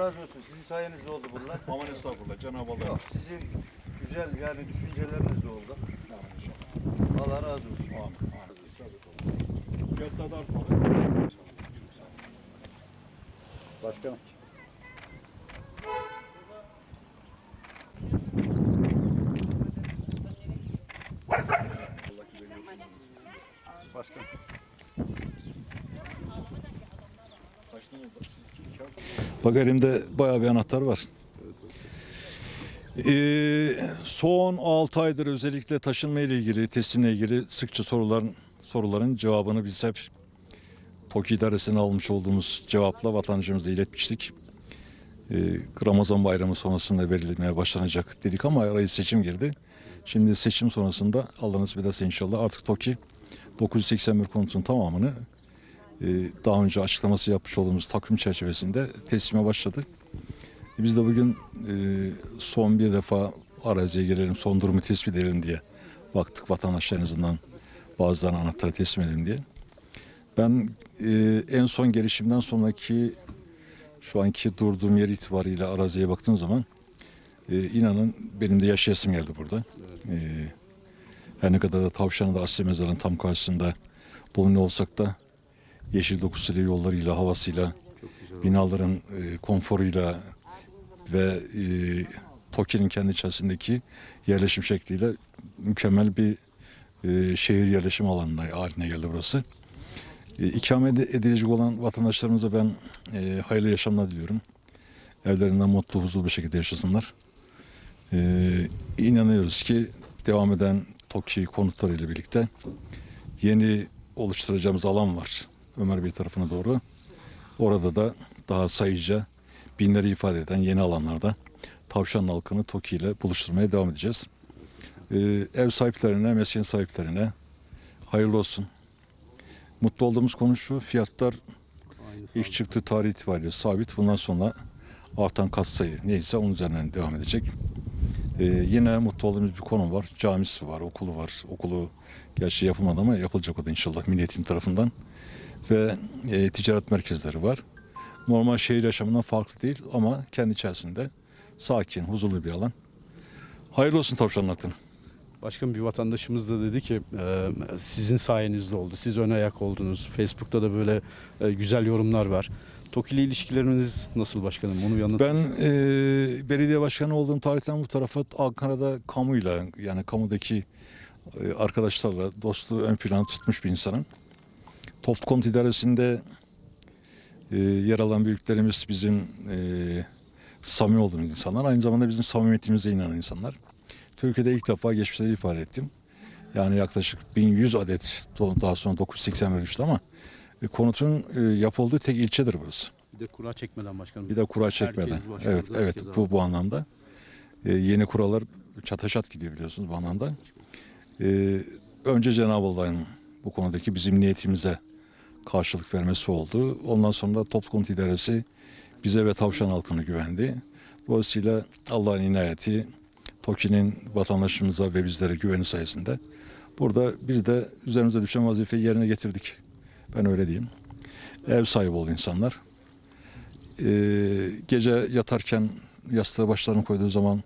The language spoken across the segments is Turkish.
razı olsun. Sizin sayenizde oldu bunlar. Aman estağfurullah Cenab-ı Allah. Yok, sizin güzel yani düşüncelerinizle oldu. Amin inşallah. Allah razı olsun. Amin. Amin. Fiyatlar da artmadı. Başkanım. Başkan. Bak elimde bayağı bir anahtar var. Ee, son 6 aydır özellikle taşınma ile ilgili, teslimle ilgili sıkça soruların soruların cevabını biz hep TOKİ idaresine almış olduğumuz cevapla vatandaşımıza iletmiştik. Ee, Ramazan bayramı sonrasında verilmeye başlanacak dedik ama araya seçim girdi. Şimdi seçim sonrasında Allah nasip ederse inşallah artık TOKİ 981 konutunun tamamını daha önce açıklaması yapmış olduğumuz takvim çerçevesinde teslime başladı. Biz de bugün e, son bir defa araziye girelim, son durumu tespit edelim diye baktık vatandaşlarımızdan bazılarına anahtarı teslim edelim diye. Ben e, en son gelişimden sonraki şu anki durduğum yer itibariyle araziye baktığım zaman e, inanın benim de yaşayasım geldi burada. E, her ne kadar da Tavşan'ı da Asya Mezarı'nın tam karşısında bulunuyor olsak da yeşil dokusuyla, yollarıyla, havasıyla, binaların e, konforuyla ve e, Toki'nin kendi içerisindeki yerleşim şekliyle mükemmel bir e, şehir yerleşim alanına haline geldi burası. E, ikamet edilecek olan vatandaşlarımıza ben e, hayırlı yaşamlar diliyorum. Evlerinden mutlu, huzurlu bir şekilde yaşasınlar. E, inanıyoruz ki devam eden TOKİ konutlarıyla birlikte yeni oluşturacağımız alan var. Ömer Bey tarafına doğru. Orada da daha sayıca binleri ifade eden yeni alanlarda tavşan halkını TOKİ ile buluşturmaya devam edeceğiz. Ee, ev sahiplerine, mesleğin sahiplerine hayırlı olsun. Mutlu olduğumuz konu şu, fiyatlar ilk çıktığı tarih itibariyle sabit. Bundan sonra artan katsayı neyse onun üzerinden devam edecek. Ee, yine mutlu olduğumuz bir konu var. Camisi var, okulu var. Okulu gerçi yapılmadı ama yapılacak o da inşallah Milli Eğitim tarafından. Ve e, ticaret merkezleri var. Normal şehir yaşamından farklı değil ama kendi içerisinde sakin, huzurlu bir alan. Hayırlı olsun tavşanın aklına. Başkan bir vatandaşımız da dedi ki e, sizin sayenizde oldu. Siz ön ayak oldunuz. Facebook'ta da böyle e, güzel yorumlar var. TOKİ ile ilişkileriniz nasıl başkanım? Onu bir anlatın. Ben e, belediye başkanı olduğum tarihten bu tarafa Ankara'da kamuyla yani kamudaki e, arkadaşlarla dostluğu ön plana tutmuş bir insanım. Toplu Konut İdaresi'nde e, yer alan büyüklerimiz bizim e, samimi olduğumuz insanlar. Aynı zamanda bizim samimiyetimize inanan insanlar. Türkiye'de ilk defa geçmişte de ifade ettim. Yani yaklaşık 1100 adet daha sonra 980 verilmişti ama e, konutun e, yapıldığı tek ilçedir burası. Bir de kura çekmeden başkanım. Bir de kura çekmeden. Evet, evet bu bu anlamda. Ee, yeni kurallar çataşat gidiyor biliyorsunuz bu anlamda. Ee, önce Cenab-ı Allah'ın bu konudaki bizim niyetimize karşılık vermesi oldu. Ondan sonra Toplu Konut İdaresi bize ve tavşan halkına güvendi. Dolayısıyla Allah'ın inayeti, TOKİ'nin vatandaşımıza ve bizlere güveni sayesinde burada biz de üzerimize düşen vazifeyi yerine getirdik. Ben öyle diyeyim. Ev sahibi oldu insanlar. Ee, gece yatarken yastığa başlarını koyduğu zaman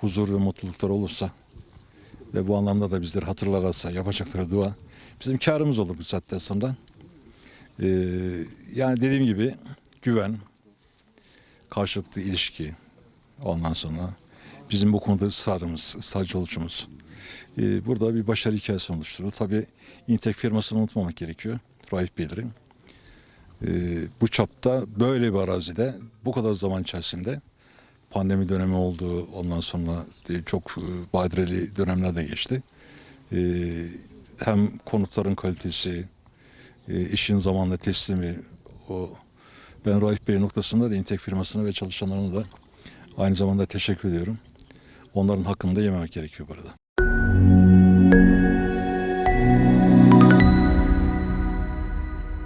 huzur ve mutluluklar olursa ve bu anlamda da bizleri hatırlarsa yapacakları dua bizim karımız olur bu saatten sonra. Ee, yani dediğim gibi güven, karşılıklı ilişki ondan sonra bizim bu konuda ısrarımız, ısrarcı oluşumuz. Ee, burada bir başarı hikayesi oluşturuyor. Tabii İntek firmasını unutmamak gerekiyor. Raif Beylerin. Ee, bu çapta böyle bir arazide bu kadar zaman içerisinde pandemi dönemi oldu. Ondan sonra e, çok e, badireli dönemler de geçti. Ee, hem konutların kalitesi, e, işin zamanla teslimi, o ben Raif Bey noktasında da İntek firmasına ve çalışanlarına da aynı zamanda teşekkür ediyorum. Onların hakkını da yememek gerekiyor burada.